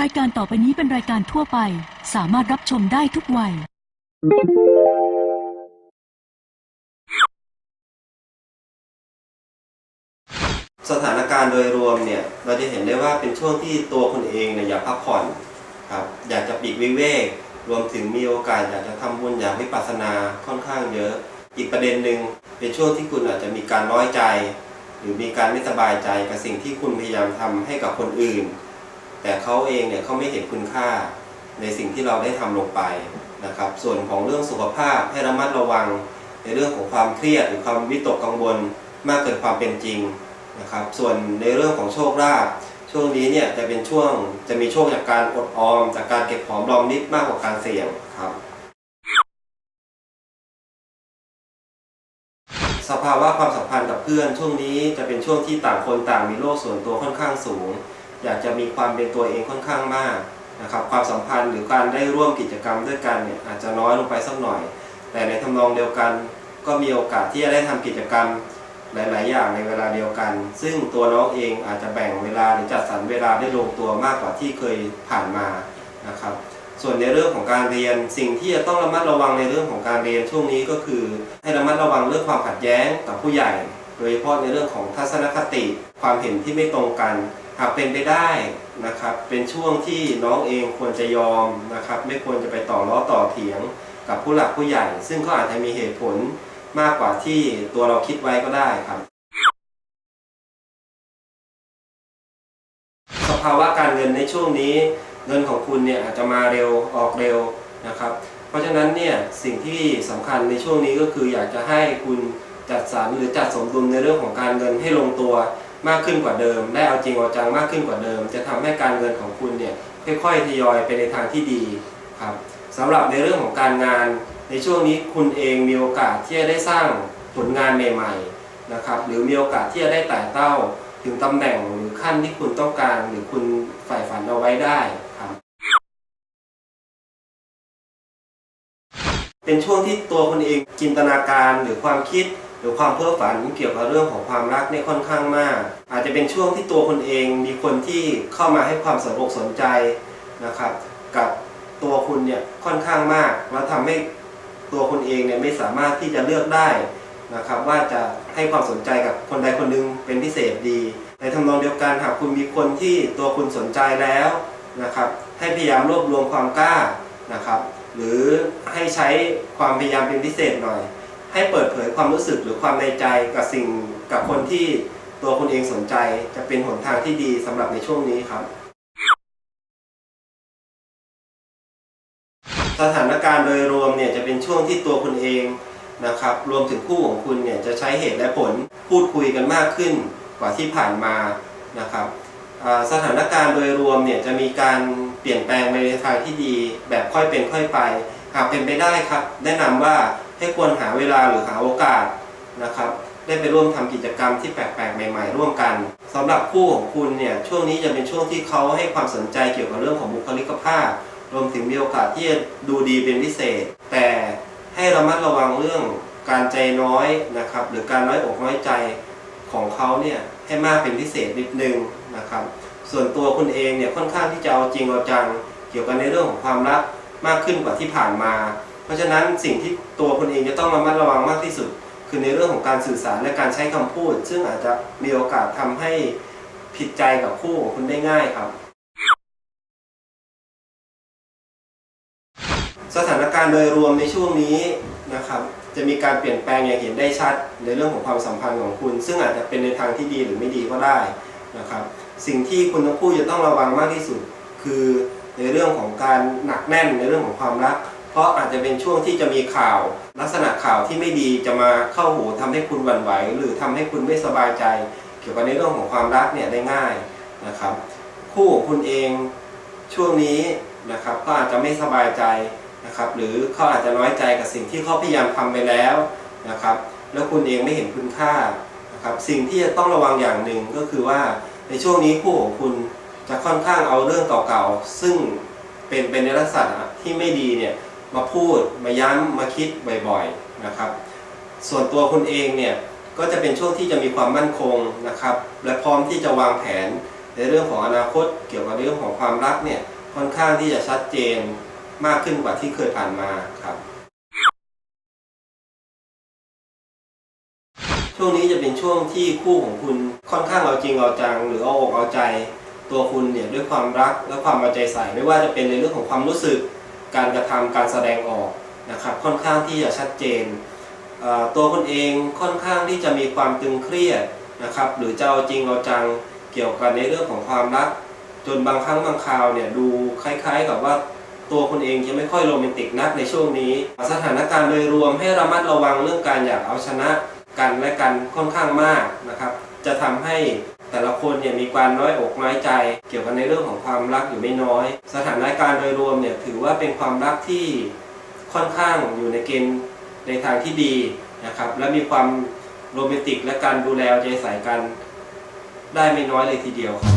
รายการต่อไปนี้เป็นรายการทั่วไป สามารถรับชมได้ทุกวัย สถานการณ์โดยรวมเนี่ยเราจะเห็นได้ว่าเป็นช่วงที่ตัวคุณเองเนี่ยอยากพักผ่อนครับอยากจะปีกวิเวก รวมถึงมีโอกาสอยากจะทำบุญอยากวิปัสสนาค่อนข้างเยอะ อีกประเด็นหนึ่งเป็นช่วงที่คุณอาจจะมีการน้อยใจ หรือมีการไม่สบายใจกับสิ่งที่คุณพยายามทำให้กับคนอื่น แต่เขาเองเนี่ยเขาไม่เห็นคุณค่าในสิ่งที่เราได้ทำลงไปนะครับ ส่วนของเรื่องสุขภาพให้ระมัดระวัง ในเรื่องของความเครียดหรือความวิตกกังวลมากเกินความเป็นจริงนะครับ ส่วนในเรื่องของโชคลาภช่วงนี้เนี่ยจะเป็นช่วงจะมีโชคจากการอดออม จากการเก็บหอมรอมริบมากกว่าการเสี่ยงครับ สภาวะความสัมพันธ์กับเพื่อน ช่วงนี้จะเป็นช่วงที่ต่างคนต่างมีโลกส่วนตัวค่อนข้างสูง อยากจะมีความเป็นตัวเองค่อนข้างมากนะครับความสัมพันธ์หรือการได้ร่วมกิจกรรมด้วยกันเนี่ยอาจจะน้อยลงไปสักหน่อย แต่ในทำนองเดียวกัน ก็มีโอกาสที่จะได้ทำกิจกรรมหลาย ๆ อย่างในเวลาเดียวกัน ซึ่งตัวน้องเองอาจจะแบ่งเวลาหรือจัดสรรเวลาได้ลงตัวมากกว่าที่เคยผ่านมานะครับ ส่วนในเรื่องของการเรียนสิ่งที่จะต้องระมัดระวังในเรื่องของการเรียนช่วงนี้ก็คือ ให้ระมัดระวังเรื่องความขัดแย้งกับผู้ใหญ่ โดยเฉพาะในเรื่องของทัศนคติความเห็นที่ไม่ตรงกัน หากเป็นไปได้นะครับเป็นช่วงที่น้องเองควรจะยอมนะครับไม่ควรจะไปต่อล้อต่อเถียงกับผู้หลักผู้ใหญ่ ซึ่งเขาอาจจะมีเหตุผลมากกว่าที่ตัวเราคิดไว้ก็ได้ครับ สภาวะการเงินในช่วงนี้เงินของคุณเนี่ยอาจจะมาเร็วออกเร็วนะครับ เพราะฉะนั้นเนี่ยสิ่งที่สำคัญในช่วงนี้ก็คืออยากจะให้คุณ จัดสรรหรือจัดสมดุลในเรื่องของการเงินให้ลงตัวมากขึ้นกว่าเดิม ได้เอาจริงเอาจังมากขึ้นกว่าเดิม จะทำให้การเงินของคุณเนี่ยค่อยๆทยอยไปในทางที่ดีครับสำหรับในเรื่องของการงานในช่วงนี้คุณเองมีโอกาสที่จะได้สร้างผลงานใหม่ๆนะครับหรือมีโอกาสที่จะได้ไต่เต้าถึงตำแหน่งหรือขั้นที่คุณต้องการหรือคุณใฝ่ฝันเอาไว้ได้ครับเป็นช่วงที่ตัวคุณเองจินตนาการหรือความคิด รือความเพ้อฝันเกี่ยวกับเรื่องของความรักเนี่ยค่อนข้างมาก อาจจะเป็นช่วงที่ตัวคุณเองมีคนที่เข้ามาให้ความสนอกสนใจนะครับ กับตัวคุณเนี่ยค่อนข้างมากแล้วทำให้ตัวคุณเองเนี่ยไม่สามารถที่จะเลือกได้นะครับ ว่าจะให้ความสนใจกับคนใดคนหนึ่งเป็นพิเศษดี ในทำนองเดียวกันหากคุณมีคนที่ตัวคุณสนใจแล้วนะครับ ให้พยายามรวบรวมความกล้านะครับ หรือให้ใช้ความพยายามเป็นพิเศษหน่อย ให้เปิดเผยความรู้สึกหรือความในใจกับสิ่งกับคนที่ตัวคุณเองสนใจ จะเป็นหนทางที่ดีสำหรับในช่วงนี้ครับ สถานการณ์โดยรวมเนี่ยจะเป็นช่วงที่ตัวคุณเองนะครับ รวมถึงคู่ของคุณเนี่ยจะใช้เหตุและผลพูดคุยกันมากขึ้นกว่าที่ผ่านมานะครับสถานการณ์โดยรวมเนี่ยจะมีการเปลี่ยนแปลงไปในทางที่ดีแบบค่อยเป็นค่อยไป หากเป็นไปได้ครับ แนะนำว่า ให้ควรหาเวลาหรือหาโอกาสนะครับ ได้ไปร่วมทำกิจกรรมที่แปลกๆ ใหม่ ๆ ร่วมกันสำหรับคู่ของคุณเนี่ยช่วงนี้จะเป็นช่วงที่เขาให้ความสนใจเกี่ยวกับเรื่องของบุคลิกภาพ รวมถึงมีโอกาสที่จะดูดีเป็นพิเศษ แต่ให้ระมัดระวังเรื่องการใจน้อยนะครับ หรือการน้อยอกน้อยใจของเขาเนี่ยให้มากเป็นพิเศษนิดนึงนะครับ ส่วนตัวคุณเองเนี่ยค่อนข้างที่จะเอาจริงเอาจัง เกี่ยวกับในเรื่องของความรักมากขึ้นกว่าที่ผ่านมา เพราะฉะนั้นสิ่งที่ตัวคุณเองจะต้องระมัดระวังมากที่สุด คือในเรื่องของการสื่อสารและการใช้คำพูด ซึ่งอาจจะมีโอกาสทำให้ผิดใจกับคู่ของคุณได้ง่ายครับ สถานการณ์โดยรวมในช่วงนี้นะครับ จะมีการเปลี่ยนแปลงอย่างเห็นได้ชัด ในเรื่องของความสัมพันธ์ของคุณ ซึ่งอาจจะเป็นในทางที่ดีหรือไม่ดีก็ได้นะครับ สิ่งที่คุณทั้งคู่จะต้องระวังมากที่สุด คือในเรื่องของการหนักแน่นในเรื่องของความรัก เพราะอาจจะเป็นช่วงที่จะมีข่าว ลักษณะข่าวที่ไม่ดีจะมาเข้าหูทำให้คุณหวั่นไหว หรือทำให้คุณไม่สบายใจ เกี่ยวกับในเรื่องของความรักเนี่ยได้ง่ายนะครับ คู่ของคุณเองช่วงนี้นะครับก็อาจจะไม่สบายใจนะครับ หรือเขาอาจจะน้อยใจกับสิ่งที่เขาพยายามทำไปแล้วนะครับ แล้วคุณเองไม่เห็นคุณค่านะครับสิ่งที่จะต้องระวังอย่างหนึ่งก็คือว่าในช่วงนี้คู่ของคุณจะค่อนข้างเอาเรื่องเก่าๆซึ่งเป็นเป็นในลักษณะที่ไม่ดีเนี่ย มาพูดมาย้ำมาคิดบ่อยๆนะครับ ส่วนตัวคุณเองเนี่ยก็จะเป็นช่วงที่จะมีความมั่นคงนะครับ และพร้อมที่จะวางแผนในเรื่องของอนาคต เกี่ยวกับเรื่องของความรักเนี่ยค่อนข้างที่จะชัดเจนมากขึ้นกว่าที่เคยผ่านมาครับช่วงนี้จะเป็นช่วงที่คู่ของคุณค่อนข้างเอาจริงเอาจังหรือเอาอกเอาใจ ตัวคุณเนี่ยด้วยความรักและความเอาใจใส่ไม่ว่าจะเป็นในเรื่องของความรู้สึก การกระทำการแสดงออกนะครับค่อนข้างที่จะชัดเจน ตัวคุณเองค่อนข้างที่จะมีความตึงเครียดนะครับหรือจะเอาจริงเอาจังเกี่ยวกับในเรื่องของความรัก จนบางครั้งบางคราวเนี่ยดูคล้าย ๆ กับว่าตัวคุณเองจะไม่ค่อยโรแมนติกนักในช่วงนี้ สถานการณ์โดยรวมให้ระมัดระวังเรื่องการอยากเอาชนะกันและกันค่อนข้างมากนะครับจะทำให้ แต่ละคนเนี่ยมีความน้อยอกน้อยใจ เกี่ยวกับในเรื่องของความรักอยู่ไม่น้อย สถานการณ์โดยรวมเนี่ยถือว่าเป็นความรักที่ค่อนข้างอยู่ในเกณฑ์ในทางที่ดีนะครับและมีความโรแมนติกและการดูแลเอาใจใส่กันได้ไม่น้อยเลยทีเดียวครับ